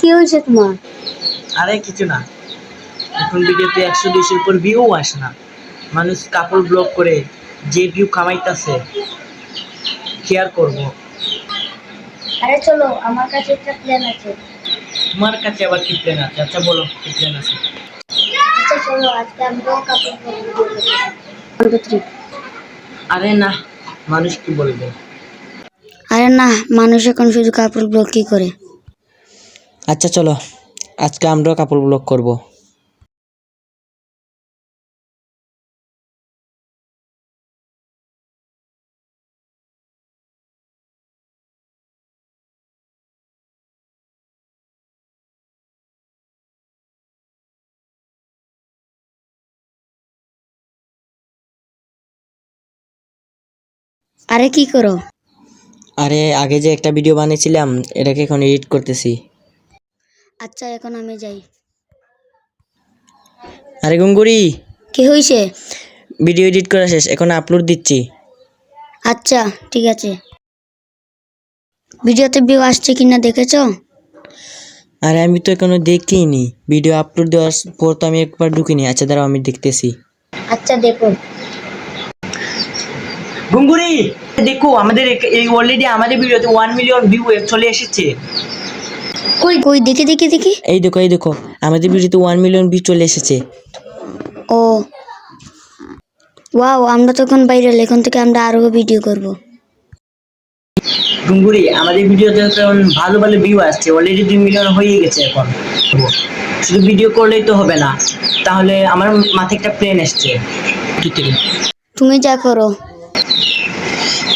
কি হয়েছে তোমার? আরে কিছু না। এখন ভিডিওতে একশো দুইশোর উপর ভিউ আসে না। মানুষ কাপড় ব্লগ করে যে ভিউ কামাইতেছে কেয়ার করব? আরে চলো আমার কাছে একটা প্ল্যান আছে। তোমার কাছে আবার কি প্ল্যান আছে? আচ্ছা বলো কি প্ল্যান আছে? আচ্ছা চলো আজকে আমরা কাপড় পরবো আরে না মানুষ কি বলবে? আরে না মানুষ এখন শুধু কাপড় ব্লগ কি করে। আচ্ছা চলো। আজকে আমরাও কাপড় ব্লগ করব। আরে কি করো? আরে আগে যে একটা ভিডিও বানিয়েছিলাম এটাকে এখন এডিট করতেছি। আচ্ছা এখন আমি যাই। আরে গঙ্গুরি। কি হয়েছে ভিডিও এডিট করা শেষ এখন আপলোড দিচ্ছি। আচ্ছা ঠিক আছে। ভিডিওতে ভিউ আসছে কিনা দেখেছ? আরে আমি তো এখনও দেখিনি। ভিডিও আপলোড দেওয়ার পর তো আমি একবার ঢুকিনি। আচ্ছা দাঁড়াও আমি দেখতেছি। আচ্ছা দেখো। গুঙ্গুরি দেখো আমাদের এক- এই অলরেডি আমাদের ভিডিওতে ওয়ান মিলিয়ন ভিউ চলে এসেছে। কই? কই? দেখি দেখি দেখি। এই দেখো এই দেখো আমাদের ভিডিওতে ওয়ান মিলিয়ন ভিউ চলে এসেছে। ও। ওয়াও আমরা তখন ভাইরাল এখন থেকে আমরা আরও ভিডিও করব। গুঙ্গুরি আমাদের ভিডিওতে এখন ভালো ভালো ভিউ আসছে অলরেডি দুই মিলিয়ন হয়ে গেছে এখন। শুধু ভিডিও করলেই তো হবে না তাহলে আমার মাথায় একটা প্লেন এসছে। তুমি যা করো।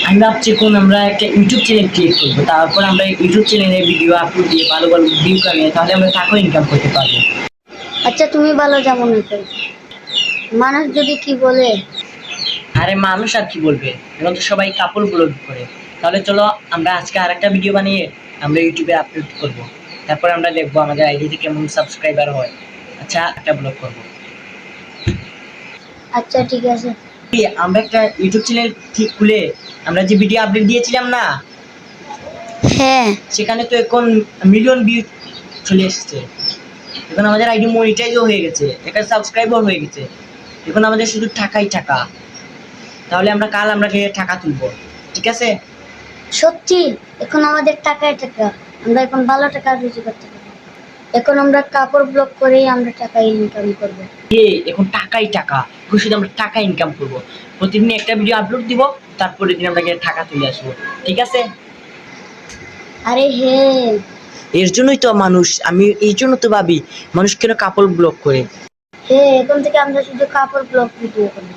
আমি ভাবছি কোন আমরা একটা ইউটিউব চ্যানেল ক্রিয়েট করব। তারপর আমরা ইউটিউব চ্যানেলে ভিডিও আপলোড দিয়ে ভালো ভালো ভিউ কামিয়ে তাহলে আমরা টাকাও ইনকাম করতে পারব। আচ্ছা তুমি ভালো যেমন মানুষ যদি কি বলে? আরে মানুষ আর কি বলবে? এখন তো সবাই কাপড় ব্লগ করে। তাহলে চলো আমরা আজকে আর একটা ভিডিও বানিয়ে আমরা ইউটিউবে আপলোড করব। তারপর আমরা দেখব আমাদের আইডিতে কেমন সাবস্ক্রাইবার হয়। আচ্ছা একটা ব্লগ করব। আচ্ছা ঠিক আছে। আমরা একটা ইউটিউব চ্যানেল ঠিক খুলে আমরা যে ভিডিও আপলোড দিয়েছিলাম না? হ্যাঁ। সেখানে তো এখন মিলিয়ন ভিউ চলে এসেছে। এখন আমাদের আইডি মনিটাইজও হয়ে গেছে একটা সাবস্ক্রাইবার হয়ে গেছে। এখন আমাদের শুধু টাকাই টাকা। তাহলে আমরা কাল আমরা গিয়ে টাকা তুলবো ঠিক আছে? সত্যি এখন আমাদের টাকায় টাকা। আমরা এখন ভালো টাকা রুজি করতে পারি এখন আমরা কাপড় ব্লক করেই আমরা টাকা ইনকাম করব। এ এখন টাকাই টাকা। এখন শুধু আমরা টাকা ইনকাম করব। প্রতিদিন একটা ভিডিও আপলোড দিব তারপরে দিন আমরা গিয়ে টাকা তুলে আসব। ঠিক আছে? আরে হে। এর জন্যই তো মানুষ আমি এই জন্য তো ভাবি মানুষ কেন কাপড় ব্লক করে? হে এখন থেকে আমরা শুধু কাপড় ব্লক ভিডিও করব